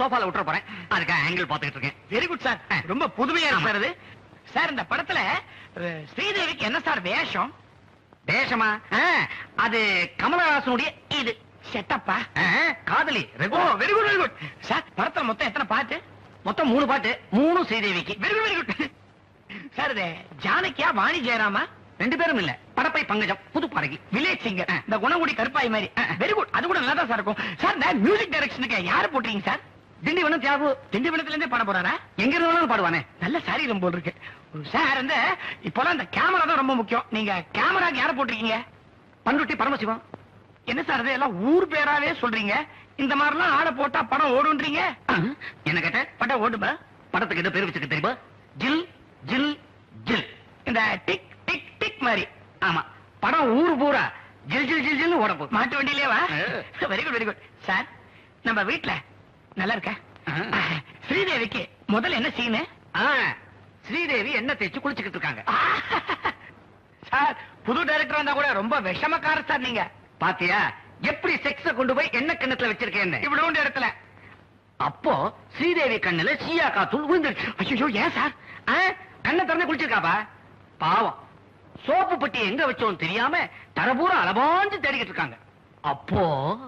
சோஃபால விட்டுற போறேன். அதுக்கு ஆங்கிள் பாத்துக்கிட்டு இருக்கேன். வெரி குட் சார் ரொம்ப புதுமையா சார் இது. சார் இந்த படத்துல ஸ்ரீதேவிக்கு என்ன சார் வேஷம்? அஹ், அது கமலஹாசனுடைய இது. செட்டப்பா? காதலி very good very good sir படத்துல மொத்தம் எத்தனை பாட்டு? மொத்தம் மூணு பாட்டு. மூணு ஸ்ரீதேவிக்கு. Very good very good sir இது ஜானகியா வாணி ஜெயராமா? ரெண்டு பேரும் இல்ல. படப்பை பங்கஜம் புது பாடகி. Village singer. இந்த குணங்குடி கருப்பாய் மாதிரி. வெரி குட் அது கூட நல்லா தான் சார் இருக்கும். சார் இந்த மியூசிக் டைரக்ஷனுக்கு யாரு போட்டீங்க சார்? திண்டிவனம் தியாகு திண்டிவனத்துல இருந்தே பாட போறாரா? எங்க இருந்தாலும் பாடுவானே. நல்ல சாரீரம் போல் இருக்கு. சார் இந்த இப்போலாம் இந்த கேமரா தான் ரொம்ப முக்கியம். நீங்க கேமராக்கு யார போட்டிருக்கீங்க? பண்ருட்டி பரமசிவம். என்ன சார் இது? எல்லாம் ஊர் பேராவே சொல்றீங்க. இந்த மாதிரிலாம் ஆளை போட்டா படம் ஓடுன்றீங்க? என்ன கேட்ட? படம் ஓடுமா? படத்துக்கு என்ன பேர் வச்சிருக்க தெரியுமா? ஜில் ஜில் ஜில். இந்த டிக் டிக் டிக் மாதிரி. ஆமா. படம் ஊரு பூரா ஜில் ஜில் ஜில் ஜில் ஓட போகுது. மாட்டு வண்டியிலே வா. ஆ. Very good very good sir நம்ம வீட்ல நல்லா இருக்க. ஸ்ரீதேவிக்கு முதல்ல என்ன சீனு ஸ்ரீதேவி என்ன தேய்ச்சு குளிச்சுக்கிட்டு இருக்காங்க. சார் புது டைரக்டர் வந்தா கூட ரொம்ப விஷமக்கார சார் நீங்க. பாத்தியா? எப்படி செக்ஸ கொண்டு போய் என்ன கிண்ணத்துல வச்சிருக்கேன்னு. இவ்வளவு இடத்துல. அப்போ ஸ்ரீதேவி கண்ணுல சீயா காத்தூள் விழுந்துருச்சு. ஐயோ ஏன் சார்? கண்ணை திறந்து குளிச்சிருக்காப்பா? பாவம். சோப்பு பெட்டி எங்க வச்சோம் தெரியாம தரபூரா அலபாஞ்சு தேடிக்கிட்டு இருக்காங்க. அப்போ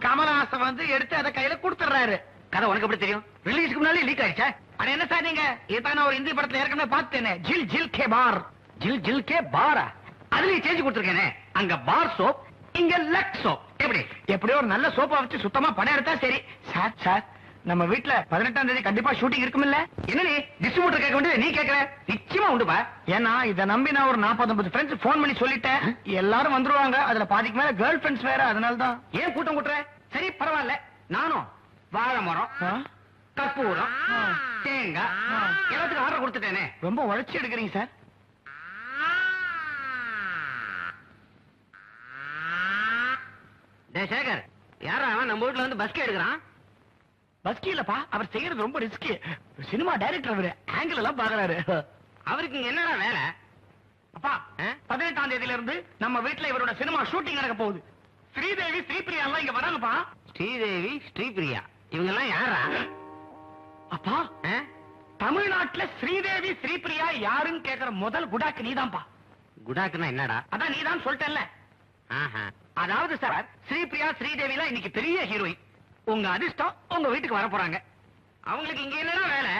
கமலஹாசன் வந்து எடுத்து அதை கையில கொடுத்துறாரு கதை உனக்கு எப்படி தெரியும்? ரிலீஸ்க்கு முன்னாலே லீக் ஆயிடுச்சா? அட என்ன சார் நீங்க? இதான் நான் ஒரு இந்தி படத்துல ஏற்கனவே பார்த்தேனே. ஜில் ஜில் கே பார். ஜில் ஜில் கே பாரா. அதுலயும் சேஞ்ச் கொடுத்துருக்கேனே. அங்க பார் சோப் இங்க லக் சோப். எப்படி? எப்படியோ ஒரு நல்ல சோப்பா வச்சு சுத்தமா படம் எடுத்தா சரி. சார் சார் நம்ம வீட்ல பதினெட்டாம் தேதி கண்டிப்பா ஷூட்டிங் இருக்குமில்ல? என்ன நீ? டிஸ்ட்ரிபியூட்டர் கேட்க வேண்டியது நீ கேட்கற? நிச்சயமா உண்டுப்பா ஏன்னா இத நம்பி நான் ஒரு 40 50 ஃப்ரெண்ட்ஸ் ஃபோன் பண்ணி சொல்லிட்டேன். எல்லாரும் வந்துருவாங்க. அதுல பாதிக்கு மேல கேர்ள் ஃப்ரெண்ட்ஸ் வேற அதனால தான் ஏன் கூட்டம் கூட்டுற? சரி பரவாயில்ல. நானும் வாழை மரம் கற்பூரம் தேங்காய் எல்லாத்துக்கும் ஆர்டர் கொடுத்துட்டேனே. ரொம்ப உழைச்சி எடுக்கிறீங்க சார். சேகர் யாரா அவன்? நம்ம வீட்டுல வந்து பஸ்கே எடுக்கிறான். பஸ் கீழப்பா அவர் செய்யறது ரொம்ப ரிஸ்கி சினிமா டைரக்டர் அவரு ஆங்கிள் எல்லாம் பாக்குறாரு. அவருக்கு இங்க என்னடா வேலை? அப்பா? பதினெட்டாம் தேதியில இருந்து நம்ம வீட்ல இவரோட சினிமா ஷூட்டிங் நடக்க போகுது. ஸ்ரீதேவி ஸ்ரீபிரியா எல்லாம் இங்க வராங்கப்பா. ஸ்ரீதேவி ஸ்ரீபிரியா? இவங்க எல்லாம் யாரா? அப்பா? தமிழ்நாட்டுல ஸ்ரீதேவி ஸ்ரீபிரியா யாருன்னு கேக்குற முதல் குடாக்கு நீதான்ப்பா. குடாக்குன்னா என்னடா? அதான் நீதான் சொல்லிட்டல்ல ஆஹா. அதாவது சார் ஸ்ரீபிரியா ஸ்ரீதேவிலாம் இன்னைக்கு பெரிய ஹீரோயின் உங்க அதிர்ஷ்டம் உங்க வீட்டுக்கு வர போறாங்க. அவங்களுக்கு இங்க என்னடா வேலை?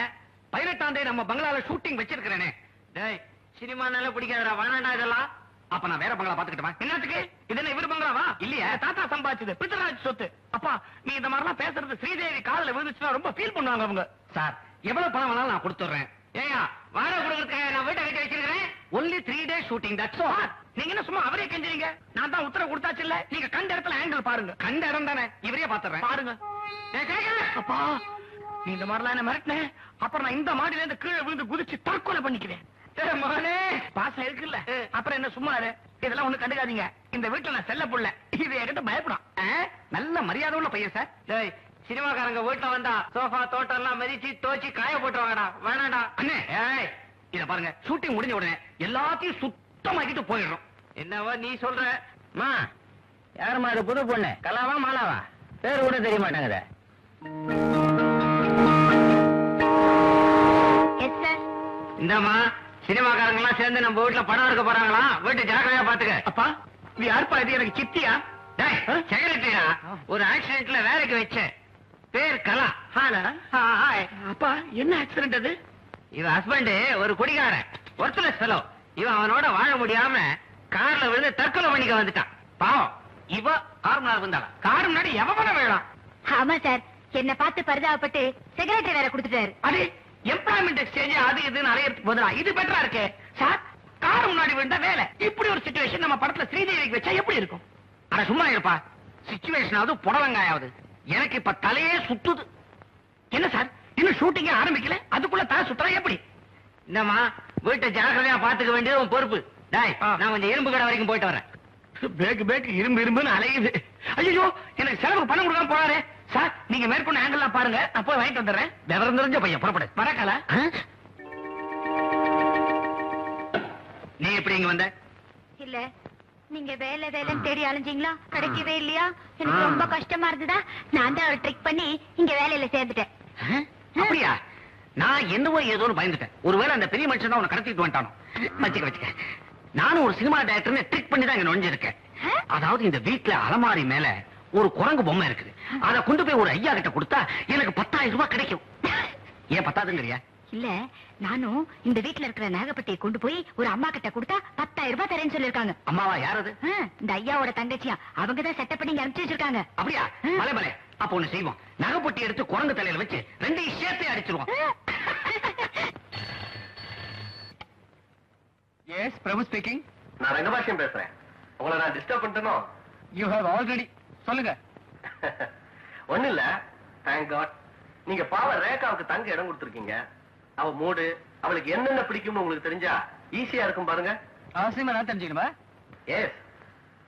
பதினெட்டாம் தேதி நம்ம பங்களால ஷூட்டிங் வச்சிருக்கிறேனே. டேய் சினிமானால பிடிக்காதடா. வேணாண்டா இதெல்லாம். அப்ப நான் வேற பங்களா பாத்துக்கிட்டுமா என்னத்துக்கு இது என்ன இவர் பங்களாவா? இல்லையா? தாத்தா சம்பாதிச்சது பித்தராஜ் சொத்து. அப்பா நீ இந்த மாதிரிலாம் பேசுறது ஸ்ரீதேவி காதல விழுந்துச்சுன்னா ரொம்ப ஃபீல் பண்ணுவாங்க அவங்க. சார் எவ்வளவு பணம் வேணாலும் நான் கொடுத்துறேன் ஏயா வாடகை கொடுக்கறதுக்கு நான் வீட்டை கட்டி வச்சிருக்கிறேன். Only three day shooting that's sir, நீங்க என்ன சும்மா அவரே கெஞ்சுறீங்க? நான் தான் உத்தரவு கொடுத்தாச்சு இல்ல? நீங்க கண்ட இடத்துல ஆங்கிள் பாருங்க. கண்ட இடம் தானே. இவரே பாத்துறேன் பாருங்க. அப்பா நீ இந்த மாதிரிலாம் என்ன மிரட்டின? அப்புறம் நான் இந்த மாடியில இருந்து கீழே விழுந்து குதிச்சு தற்கொலை பண்ணிக்கிறேன். பாசம் இருக்குல்ல? அப்புறம் என்ன சும்மா இரு. இதெல்லாம் ஒண்ணு கண்டுக்காதீங்க. இந்த வீட்டுல நான் செல்ல புள்ள. இது என்கிட்ட பயப்படும். நல்ல மரியாதை உள்ள பையன் சார். டேய் சினிமாக்காரங்க வீட்டுல வந்தா சோஃபா தோட்டம் எல்லாம் மதிச்சு தோச்சி காய போட்டுருவாங்கடா. வேணாடா அண்ணே! ஏய்! இத பாருங்க. ஷூட்டிங் முடிஞ்ச உடனே எல்லாத்தையும் சுத்தமாக்கிட்டு போயிடுறோம். என்னவா நீ சொல்ற? மா யாருமா இது புது பொண்ணு? கலாவா மாலாவா? பேர் கூட தெரிய சார் இந்தாம்மா. சினிமாக்காரங்க எல்லாம் சேர்ந்து நம்ம வீட்டுல படம் எடுக்க போறாங்களா? வீட்டு ஜாக்கிரதையா பாத்துக்க. அப்பா இது யாருப்பா இது? எனக்கு சித்தியா? டேய் செக்ரட்டரியா? ஒரு ஆக்சிடென்ட்ல வேலைக்கு வச்சேன். பேர் கலா. அப்பா என்ன ஆக்சிடென்ட் அது? இவன் ஹஸ்பண்ட் ஒரு குடிகாரன். ஒர்த்லெஸ் ஃபெலோ இவன் அவனோட வாழ முடியாம கார்ல விழுந்து தற்கொலை பண்ணிக்க வந்துட்டான். பாவம். இவ கார் முன்னாடி வந்தாளா கார் முன்னாடி எவன வேணாம் ஆமா சார். என்ன பார்த்து பரிதாபப்பட்டு செக்ரட்டரி வேற கொடுத்துட்டாரு. அது எம்ப்ளாய்மெண்ட் எக்ஸ்சேஞ்ச் அது இதுன்னு அலையறதுக்கு பதிலா? இது பெட்டரா இருக்கே. சார் கார் முன்னாடி விழுந்த வேலை. இப்படி ஒரு சுச்சுவேஷன் நம்ம படத்துல ஸ்ரீதேவிக்கு வச்சா எப்படி இருக்கும்? அட சும்மா இருப்பா. சிச்சுவேஷனாவது புடலங்காயாவது எனக்கு இப்ப தலையே சுத்துது. என்ன சார்? இன்னும் ஷூட்டிங் ஆரம்பிக்கல? அதுக்குள்ள தலை சுத்தரா எப்படி? இந்தம்மா வீட்டை ஜாக்கிரதையா பாத்துக்க வேண்டியது உன் பொறுப்பு. டாய். நான் கொஞ்சம் இரும்பு கடை வரைக்கும் போயிட்டு வரேன். பேக்கு பேக்கு இரும்பு இரும்புன்னு அலையுது. ஐயோ எனக்கு செலவு பணம் கொடுக்காம போறாரு. சார் நீங்க மேற்கொண்டு ஆங்கிள் பாருங்க. நான் போய் வாங்கிட்டு வந்துடுறேன். விவரம் தெரிஞ்ச பையன் புறப்படு. வரக்கல நீ எப்படி இங்க வந்த? இல்ல. நீங்க வேலை வேலைன்னு தேடி அலைஞ்சீங்களா? கிடைக்கவே இல்லையா? எனக்கு. ரொம்ப கஷ்டமா இருந்ததா? நான் தான் ஒரு ட்ரிக் பண்ணி இங்க வேலையில சேர்ந்துட்டேன்? அப்படியா? நான் என்னவோ ஏதோன்னு பயந்துட்டேன். ஒருவேளை அந்த பெரிய மனுஷன் உன்னை கடத்திட்டு வந்துட்டானோ? வச்சுக்க வச்சுக்க. நானும் ஒரு சினிமா டைரக்டர்னு ட்ரிக் பண்ணி தான் இங்க நுழைஞ்சிருக்கேன்? அதாவது இந்த வீட்ல அலமாரி மேல ஒரு குரங்கு பொம்மை இருக்குது. அத கொண்டு போய் ஒரு ஐயா கிட்ட கொடுத்தா எனக்கு பத்தாயிரம் ரூபாய் கிடைக்கும். ஏன் பத்தாதுங்கறியா? இல்ல நானும் இந்த வீட்ல இருக்கிற நாகப்பட்டியை கொண்டு போய் ஒரு அம்மா கிட்ட கொடுத்தா பத்தாயிரம் ரூபாய் தரேன்னு சொல்லிருக்காங்க அம்மாவா யாரது? இந்த ஐயாவோட தங்கச்சியா. அவங்க தான் செட்டப் பண்ணி அனுப்பிச்சு வச்சிருக்காங்க. அப்படியா? மலை மலை அப்ப ஒண்ணு செய்வோம். நகைப்பொட்டி எடுத்து குரங்கு தலையில வச்சு ரெண்டையும் சேர்த்தே அடிச்சிருவோம். எஸ் பிரபு ஸ்பீக்கிங் நான் ரங்கபாஷ்யம் பேசுறேன். உங்களை நான் டிஸ்டர்ப் பண்ணிட்டேனோ? யூ ஹேவ் ஆல்ரெடி சொல்லுங்க. ஒண்ணு இல்ல தேங்க் காட் நீங்க பாவ ரேகாவுக்கு தங்க இடம் கொடுத்துருக்கீங்க. அவ மூடு அவளுக்கு என்னென்ன பிடிக்கும்னு உங்களுக்கு தெரிஞ்சா ஈஸியா இருக்கும் பாருங்க. அவசியமா நான் தெரிஞ்சுக்கணுமா? எஸ்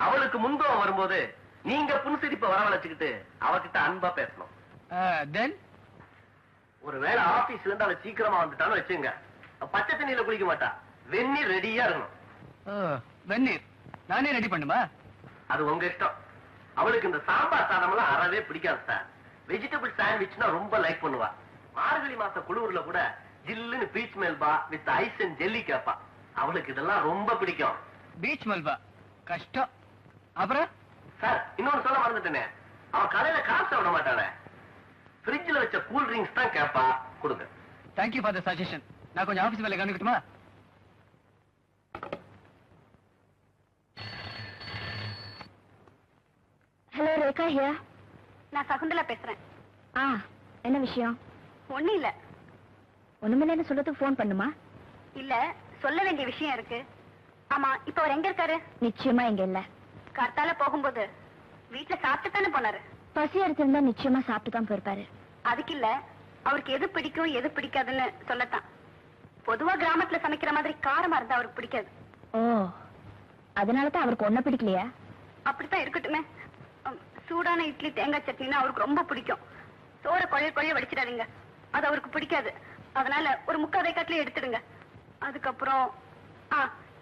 அவளுக்கு முன்பம் வரும்போது நீங்க புன்சிரிப்ப வரவழைச்சுக்கிட்டு அவகிட்ட அன்பா பேசணும். தென் ஒருவேளை ஆபீஸ்ல இருந்து அவளை சீக்கிரமா வந்துட்டான்னு வச்சுங்க பச்சை தண்ணியில குளிக்க மாட்டா. வெந்நீர் ரெடியா இருக்கணும். வெந்நீர். நானே ரெடி பண்ணுமா? அது உங்க இஷ்டம். அவளுக்கு இந்த சாம்பார் சாதம் எல்லாம் அறவே பிடிக்காது சார் வெஜிடபிள் சாண்ட்விச்னா ரொம்ப லைக் பண்ணுவா. மார்கழி மாச குளிர்ல கூட ஜில்லுன்னு peach melba with ice and jelly கேப்பா. அவளுக்கு இதெல்லாம் ரொம்ப பிடிக்கும். பீச் மல்பா கஷ்டம். அப்புறம்? சார் இன்னொன்னு சொல்ல மறந்துட்டேனே. அவ கடையில காசு விட மாட்டானே ஃப்ரிட்ஜ்ல வச்ச கூல் ட்ரிங்க்ஸ் தான் கேப்பா. கொடுங்க. தேங்க்யூ ஃபார் த சஜஷன் நான் கொஞ்சம் ஆபீஸ் வேலை கவனிக்கட்டுமா ஹலோ ரேகா ஹியா நான் சகுந்தலா பேசுறேன். ஆ என்ன விஷயம்? ஒண்ணு இல்ல. ஒண்ணுமில்லன்னு சொல்றதுக்கு ஃபோன் பண்ணுமா? இல்ல சொல்ல வேண்டிய விஷயம் இருக்கு. ஆமா இப்ப அவர் எங்க இருக்காரு? நிச்சயமா இங்க இல்ல. கர்த்தால போகும்போது வீட்டுல சாப்பிட்டு தானே போனாரு. பசி எடுத்திருந்தா நிச்சயமா சாப்பிட்டு தான் போயிருப்பாரு. அதுக்கு இல்ல அவருக்கு எது பிடிக்கும் எது பிடிக்காதுன்னு சொல்லத்தான். பொதுவா கிராமத்துல சமைக்கிற மாதிரி காரமா இருந்தா அவருக்கு பிடிக்காது. ஓ அதனால தான் அவருக்கு ஒன்ன பிடிக்கலையா? அப்படித்தான் இருக்கட்டுமே. சூடான இட்லி தேங்காய் சட்னினா அவருக்கு ரொம்ப பிடிக்கும். சோற கொழைய கொழைய வடிச்சிடாதீங்க. அது அவருக்கு பிடிக்காது. அதனால ஒரு முக்கால் வேக்காட்லயே எடுத்துடுங்க. அதுக்கப்புறம் ஆ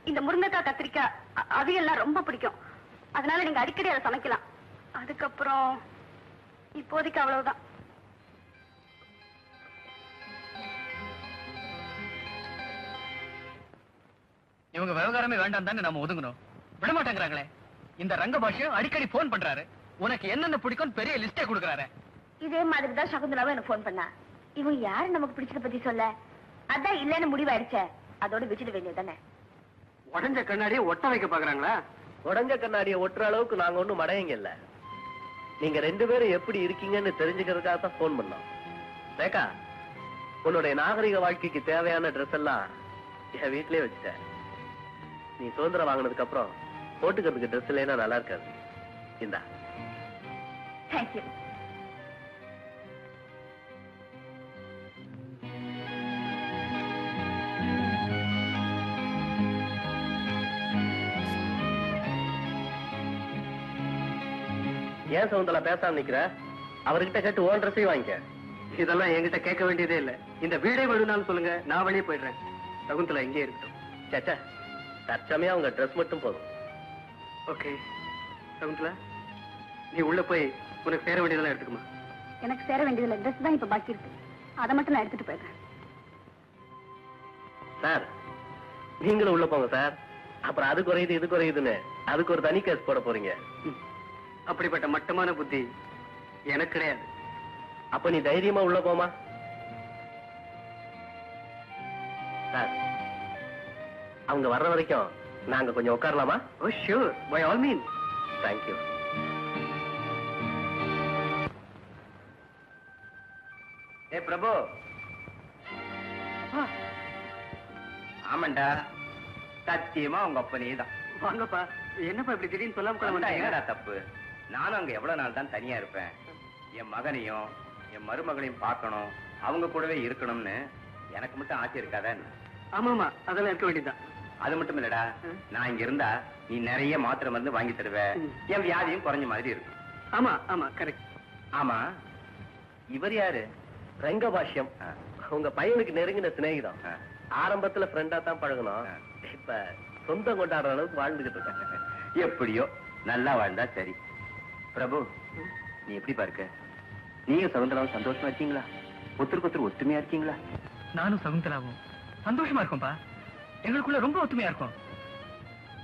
இந்த முருங்கைக்காய் கத்திரிக்காய் அவியெல்லாம் ரொம்ப பிடிக்கும். அதனால நீங்க அடிக்கடி அதை சமைக்கலாம். அதுக்கப்புறம் இப்போதைக்கு அவ்வளவுதான். இவங்க விவகாரமே வேண்டாம் தானே நம்ம ஒதுங்கணும். விட மாட்டேங்கிறாங்களே இந்த ரங்க பாஷையும் அடிக்கடி போன் பண்றாரு. உனக்கு என்னென்ன பிடிக்கும் பெரிய லிஸ்டே கொடுக்கறாரு. இதே மாதிரி தான் சகுந்தலாவும் எனக்கு ஃபோன் பண்ணா. இவன் யாரு நமக்கு பிடிச்சத பத்தி சொல்ல? அதான் இல்லன்னு முடிவாயிடுச்சே. அதோட விட்டுட வேண்டியது தானே. உடஞ்ச கண்ணாடியை ஒட்ட வைக்க பாக்குறாங்களா? உடஞ்ச கண்ணாடியை ஒட்டுற அளவுக்கு நாங்க ஒண்ணும் மடையங்க இல்ல. நீங்க ரெண்டு பேரும் எப்படி இருக்கீங்கன்னு தெரிஞ்சுக்கிறதுக்காக தான் போன் பண்ணோம். ரேகா உன்னுடைய நாகரிக வாழ்க்கைக்கு தேவையான ட்ரெஸ் எல்லாம் என் வீட்லயே வச்சுட்டேன். நீ சுதந்திரம் வாங்கினதுக்கு அப்புறம் போட்டுக்கிறதுக்கு ட்ரெஸ் இல்லைன்னா நல்லா இருக்காது. இந்தா. தேங்க்யூ ஏன் சவுந்தலா பேசாம நிக்கிற? அவர்கிட்ட கேட்டு ஓன் ட்ரெஸ்ஸையும் வாங்கிக்க. இதெல்லாம் என்கிட்ட கேட்க வேண்டியதே இல்ல. இந்த வீடே வேணும்னாலும் சொல்லுங்க நான் வெளியே போயிடுறேன். சகுந்தலா இங்கே இருக்கட்டும். சேச்சா தற்சமயம் அவங்க ட்ரெஸ் மட்டும் போதும். ஓகே சகுந்தலா? நீ உள்ள போய் உனக்கு சேர வேண்டியதெல்லாம் எடுத்துக்குமா எனக்கு சேர வேண்டியதுல ட்ரெஸ் தான் இப்ப பாக்கி இருக்கு. அதை மட்டும் நான் எடுத்துட்டு போயிடுறேன். சார் நீங்களும் உள்ள போங்க சார் அப்புறம் அது குறையுது இது குறையுதுன்னு அதுக்கு ஒரு தனி கேஸ் போட போறீங்க. அப்படிப்பட்ட மட்டமான புத்தி எனக்கு கிடையாது. அப்ப நீ தைரியமா உள்ள போமா சார் அவங்க வர்ற வரைக்கும் நாங்க கொஞ்சம் உட்காரலாமா? ஓ sure by all mean thank you Prabhu. ஆமாண்டா. சத்தியமா உங்க அப்பனே தான் வாங்கப்பா. என்னப்பா இப்படி திடீர்னு சொல்லாம கூட? என்னடா தப்பு? நானும் அங்க எவ்வளவு நாள் தான் தனியா இருப்பேன். என் மகனையும் என் மருமகளையும் பார்க்கணும். அவங்க கூடவே இருக்கணும்னு எனக்கு மட்டும் ஆசை இருக்காதா ஆமாமா அதெல்லாம் இருக்க வேண்டியதுதான். அது மட்டும் இல்லடா. நான் இங்க இருந்தா நீ நிறைய மாத்திரை மருந்து வாங்கி தருவ. ம். என் வியாதியும் குறைஞ்ச மாதிரி இருக்கும். ஆமா ஆமா கரெக்ட் ஆமா. இவர் யாரு? ரங்கபாஷ்யம். உங்க பையனுக்கு நெருங்கின சிநேகிதம். ஆரம்பத்துல ஃப்ரெண்டா தான் பழகணும். இப்ப சொந்தம் கொண்டாடுற அளவுக்கு வாழ்ந்துகிட்டு இருக்காங்க எப்படியோ நல்லா வாழ்ந்தா சரி. பிரபு நீ எப்படி பாருக்க? நீங்க சகுந்தலாவும் சந்தோஷமா இருக்கீங்களா? ஒருத்தருக்கு ஒருத்தர் ஒத்துமையா இருக்கீங்களா? நானும் சகுந்தலாவும் சந்தோஷமா இருக்கோம்பா. எங்களுக்குள்ள ரொம்ப ஒத்துமையா இருக்கும்.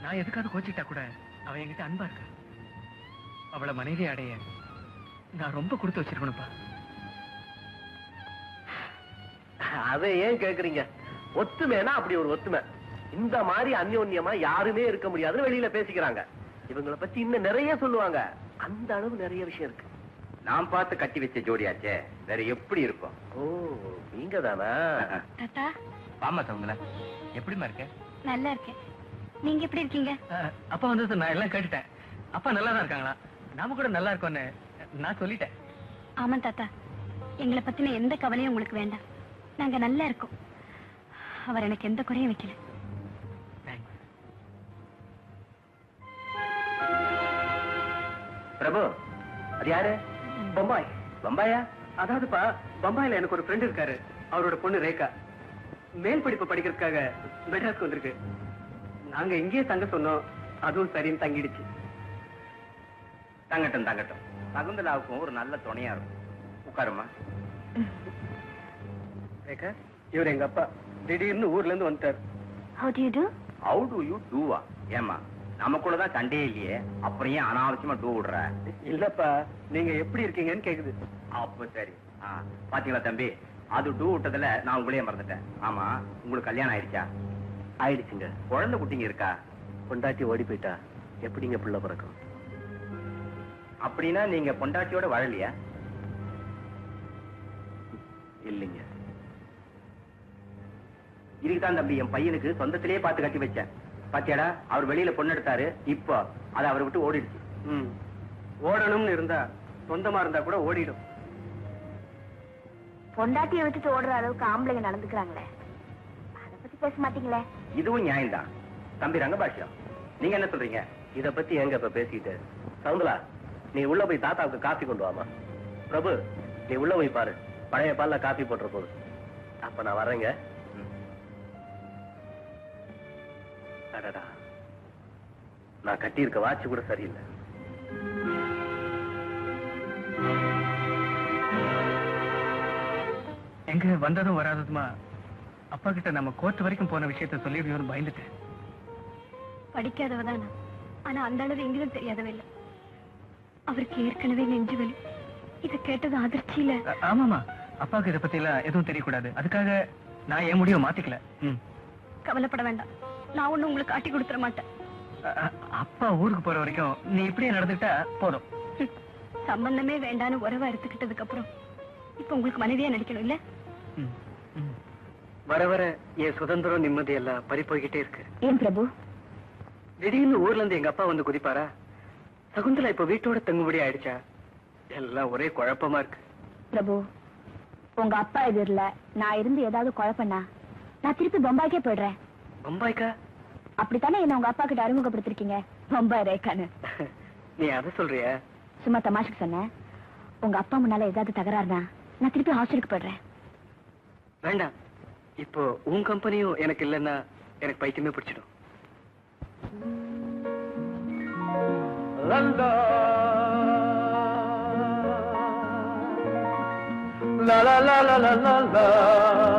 நான் எதுக்காவது கோச்சிட்டா கூட அவ என்கிட்ட அன்பா இருக்கா. அவளை மனைவி அடைய நான் ரொம்ப கொடுத்து வச்சிருக்கணும்ப்பா அதை ஏன் கேக்குறீங்க? ஒத்துமைனா அப்படி ஒரு ஒத்துமை. இந்த மாதிரி அந்யோன்யமா யாருமே இருக்க முடியாதுன்னு வெளியில பேசிக்கிறாங்க. இவங்கள பத்தி இன்னும் நிறைய சொல்லுவாங்க. அந்த அளவு நிறைய விஷயம் இருக்கு. நான் பார்த்து கட்டி வச்ச ஜோடியாச்சே வேற எப்படி இருக்கும்? ஓ நீங்க தானா தாத்தா. ஆமா சகுந்தலா எப்படிமா இருக்க? நல்லா இருக்கேன். நீங்க எப்படி இருக்கீங்க? அஹ், அப்பா வந்தது நான் எல்லாம் கேட்டுட்டேன். அப்பா நல்லா தான் இருக்காங்களா? நாம கூட நல்லா இருக்கோன்னு நான் சொல்லிட்டேன். ஆமா தாத்தா. எங்களை பத்தின எந்த கவலையும் உங்களுக்கு வேண்டாம். நாங்க நல்லா இருக்கோம். அவர் எனக்கு எந்த குறையும் வைக்கல. தேங்க்ஸ் பிரபு அது யாரு? பம்பாய். பம்பாயா? அதாவதுப்பா பம்பாயில எனக்கு ஒரு ஃப்ரெண்ட் இருக்காரு. அவரோட பொண்ணு ரேகா. மேல் படிப்பு படிக்கிறதுக்காக மெட்ராஸ்க்கு வந்திருக்கு. நாங்க இங்கேயே தங்க சொன்னோம். அதுவும் சரின்னு தங்கிடுச்சு. தங்கட்டும் தங்கட்டும். சகுந்தலாவுக்கும் ஒரு நல்ல துணையா இருக்கும். உட்காருமா ரேகா இவர் எங்க அப்பா. திடீர்னு ஊர்ல இருந்து வந்துட்டார். How do you do? How do you டூவா ஏமா நமக்குள்ள தான் சண்டையே இல்லையே. அப்புறம் ஏன் அனாவசியமா டூ விடுற? இல்லப்பா நீங்க எப்படி இருக்கீங்கன்னு கேக்குது. அப்ப சரி. ஆ, பாத்தீங்களா தம்பி? அது டூ விட்டதுல நான் உங்களையே மறந்துட்டேன். ஆமா உங்களுக்கு கல்யாணம் ஆயிடுச்சா? ஆயிடுச்சுங்க. குழந்தை குட்டிங்க இருக்கா? பொண்டாட்டி ஓடி போயிட்டா. எப்படிங்க புள்ள பிறக்கும்? அப்படின்னா நீங்க பொண்டாட்டியோட வாழலையா? இல்லைங்க. இதுக்குதான் தம்பி என் பையனுக்கு சொந்தத்திலேயே பார்த்து கட்டி வச்சேன். பாத்தியாடா அவர் வெளியில பொண்ணு எடுத்தாரு இப்போ அது அவரை விட்டு ஓடிடுச்சு. ம். ஓடணும்னு இருந்தா சொந்தமா இருந்தா கூட ஓடிடும். பொண்டாட்டியை விட்டுட்டு ஓடுற அளவுக்கு ஆம்பளைங்க நடந்துக்கிறாங்களே. அத பத்தி பேச மாட்டீங்களே? இதுவும் நியாயம்தான். தம்பி ரங்கபாஷ்யம் நீங்க என்ன சொல்றீங்க? இத பத்தி எங்க இப்ப பேசிட்டு? சவுந்தலா நீ உள்ள போய் தாத்தாவுக்கு காபி கொண்டு வாமா பிரபு நீ உள்ள போய் பாரு. பழைய பால்ல காபி போட்டுற போகுது அப்ப நான் வரேங்க அடடா. நான் கட்டியிருக்க வாட்ச் கூட சரியில்லை. எங்க வந்ததும் வராததுமா? அப்பா கிட்ட நம்ம கோர்ட் வரைக்கும் போன விஷயத்த சொல்லிடுவோம்னு பயந்துட்டேன். படிக்காதவ தான். ஆனா அந்த அளவு எங்களும் தெரியாதவ இல்ல அவருக்கு ஏற்கனவே நெஞ்சு வலி. இத கேட்டது அதிர்ச்சியில ஆமாமா அப்பாவுக்கு இதை பத்தி எல்லாம் எதுவும் தெரியக்கூடாது. அதுக்காக நான் என் முடிவை மாத்திக்கல. கவலைப்பட வேண்டாம். நான் ஒண்ணும் உங்களுக்கு காட்டி கொடுத்துட மாட்டேன். அப்பா ஊருக்கு போற வரைக்கும் நீ இப்படியே நடந்துக்கிட்டா போதும். சம்பந்தமே வேண்டான்னு உறவா எடுத்துக்கிட்டதுக்கு அப்புறம் இப்ப உங்களுக்கு மனைவியா நடிக்கணும் இல்ல. வர வர என் சுதந்திரம் நிம்மதி எல்லாம் பறி போய்கிட்டே இருக்கு. ஏன் பிரபு? திடீர்னு ஊர்ல இருந்து எங்க அப்பா வந்து குதிப்பாரா? சகுந்தலா இப்ப வீட்டோட தங்குபடி ஆயிடுச்சா? எல்லாம் ஒரே குழப்பமா இருக்கு. பிரபு உங்க அப்பா எதிரில நான் இருந்து ஏதாவது குழப்பண்ணா நான் திருப்பி பம்பாய்க்கே போயிடுறேன். பம்பாய்க்கா அப்படித்தானே என்ன உங்க அப்பா கிட்ட அறிமுகப்படுத்திருக்கீங்க? பம்பாய் ரேகான்னு நீ அதை சொல்றியா? சும்மா தமாஷுக்கு சொன்னேன். உங்க அப்பா முன்னால ஏதாவது தகராறுனா நான் திருப்பி ஹாஸ்டலுக்கு போயிடுறேன். வேண்டாம். இப்போ உன் கம்பெனியும் எனக்கு இல்லைன்னா எனக்கு பைத்தியமே பிடிச்சிடும். La la la la la la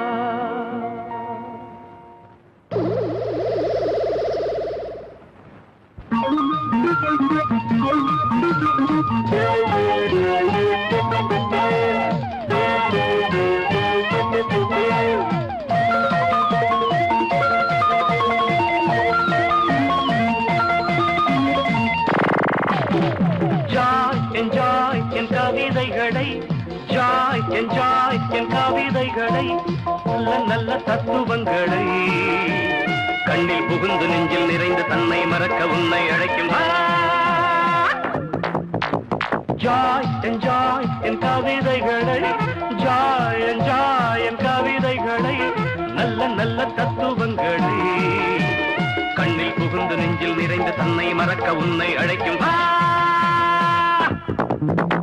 தத்துவங்களை கண்ணில் புகுந்து நெஞ்சில் நிறைந்து தன்னை மறக்க உன்னை அழைக்கும் ஜாய் என்ஜாய் என் கவிதைகளை ஜாய் என்ஜாய் என் கவிதைகளை நல்ல நல்ல தத்துவங்களை கண்ணில் புகுந்து நெஞ்சில் நிறைந்து தன்னை மறக்க உன்னை அழைக்கும் Thank you.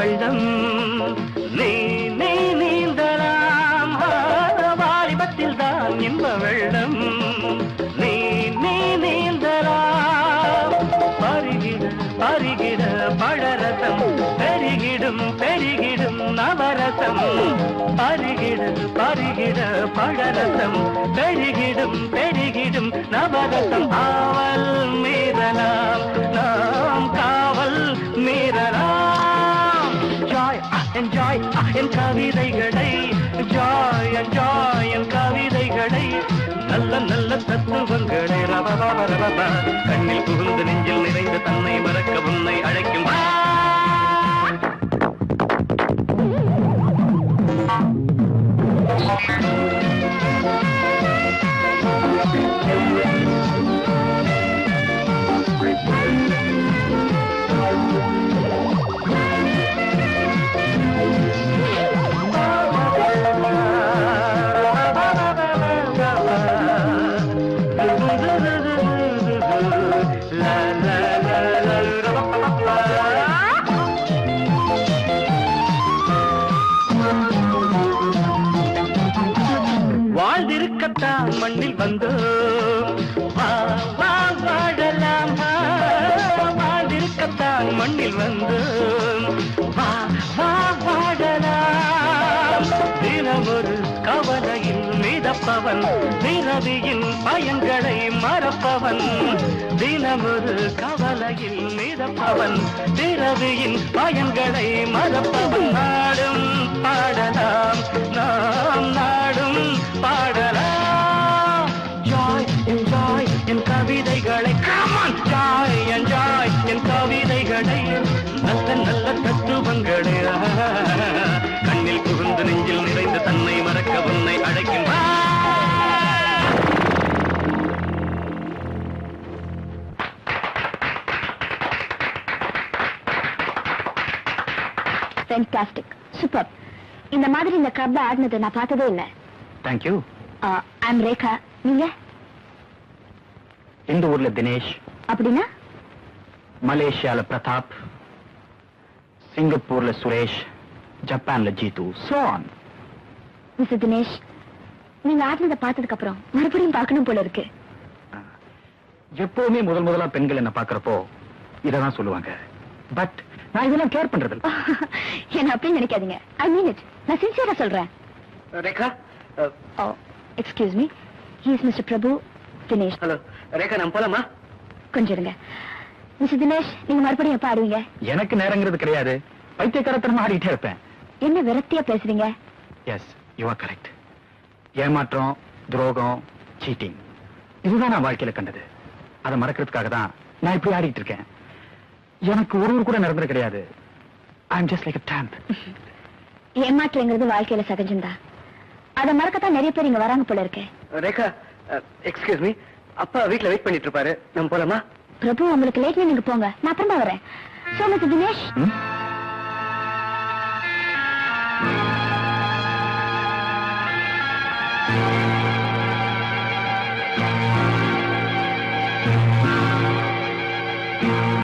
வெள்ளம் நீ நீ நீந்தலாம். வாலிபத்தில் தான் இன்ப வெள்ளம் நீ நீ நீந்தலாம். பருகிட பருகிட பழரசம். பெருகிடும் பெருகிடும் நவரசம். பருகிட பருகிட பழரசம். பெருகிடும் பெருகிடும் நவரசம். ஆவல் மீதலாம். ஜாய் என் கவிதைகளை ஜாய் என்ஜாய் என் கவிதைகளை நல்ல நல்ல தத்துவங்களை ரபபப ரபப. கண்ணில் மண்ணில் வந்தோம் வா வா வாழலாம் வாழ்ந்திருக்கத்தான் மண்ணில் வந்தோம் வா வா வாழலாம் தினமொரு கவலையில் மீதப்பவன் நிறவியின் பயன்களை மறப்பவன். தினமொரு கவலையில் மீதப்பவன் திரவியின் பயன்களை மறப்பவன். நாடும் பாடலாம் நாம் நாடும் பாட மாதிரி இந்த கிளப்ல ஆடினது நான் பார்த்ததே இல்ல. தேங்க்யூ ஐம் ரேகா நீங்க? இந்த ஊர்ல தினேஷ்? அப்படின்னா? மலேசியால பிரதாப். சிங்கப்பூர்ல சுரேஷ். ஜப்பான்ல ஜீது. சோன் மிஸ்டர் தினேஷ் நீங்க ஆடினதை பார்த்ததுக்கு அப்புறம் மறுபடியும் பார்க்கணும் போல இருக்கு. எப்பவுமே முதல் முதலா பெண்கள் என்ன பாக்குறப்போ இததான் சொல்லுவாங்க. பட் நான் இதெல்லாம் கேர் பண்றது இல்ல. என்ன அப்படி நினைக்காதீங்க. ஐ மீன் இட் நான் சின்சியரா சொல்றேன். Rekha oh excuse me he is mister Prabhu Dinesh hello Rekha நான் போலாமா? கொஞ்சம் இருங்க. மிஸ்டர் தினேஷ் நீங்க மறுபடியும் எப்ப ஆடுவீங்க? எனக்கு நேரங்கிறது கிடையாது. பைத்தியக்காரத்தனமா ஆடிட்டே இருப்பேன். என்ன விரக்தியா பேசுறீங்க? எஸ் யூ ஆர் கரெக்ட் ஏமாற்றம் துரோகம் சீட்டிங் இதுதான் நான் வாழ்க்கையில கண்டது. அதை மறக்கிறதுக்காக தான் நான் இப்படி ஆடிட்டு இருக்கேன். எனக்கு ஒருவர் கூட நடந்தது கிடையாது. I am just like a tomb ஏமாற்றங்கிறது வாழ்க்கையில சகஜம்தான். அதை மறக்கத்தான் நிறைய பேர் இங்க வராங்க போல இருக்கு. ரேகா எக்ஸ்கியூஸ் மீ அப்பா வீட்ல வெயிட் பண்ணிட்டு இருப்பாரு. நம்ம போலாமா? பிரபு உங்களுக்கு லேட்ல நீங்க போங்க. நான் அப்புறமா வரேன். So mister Dinesh?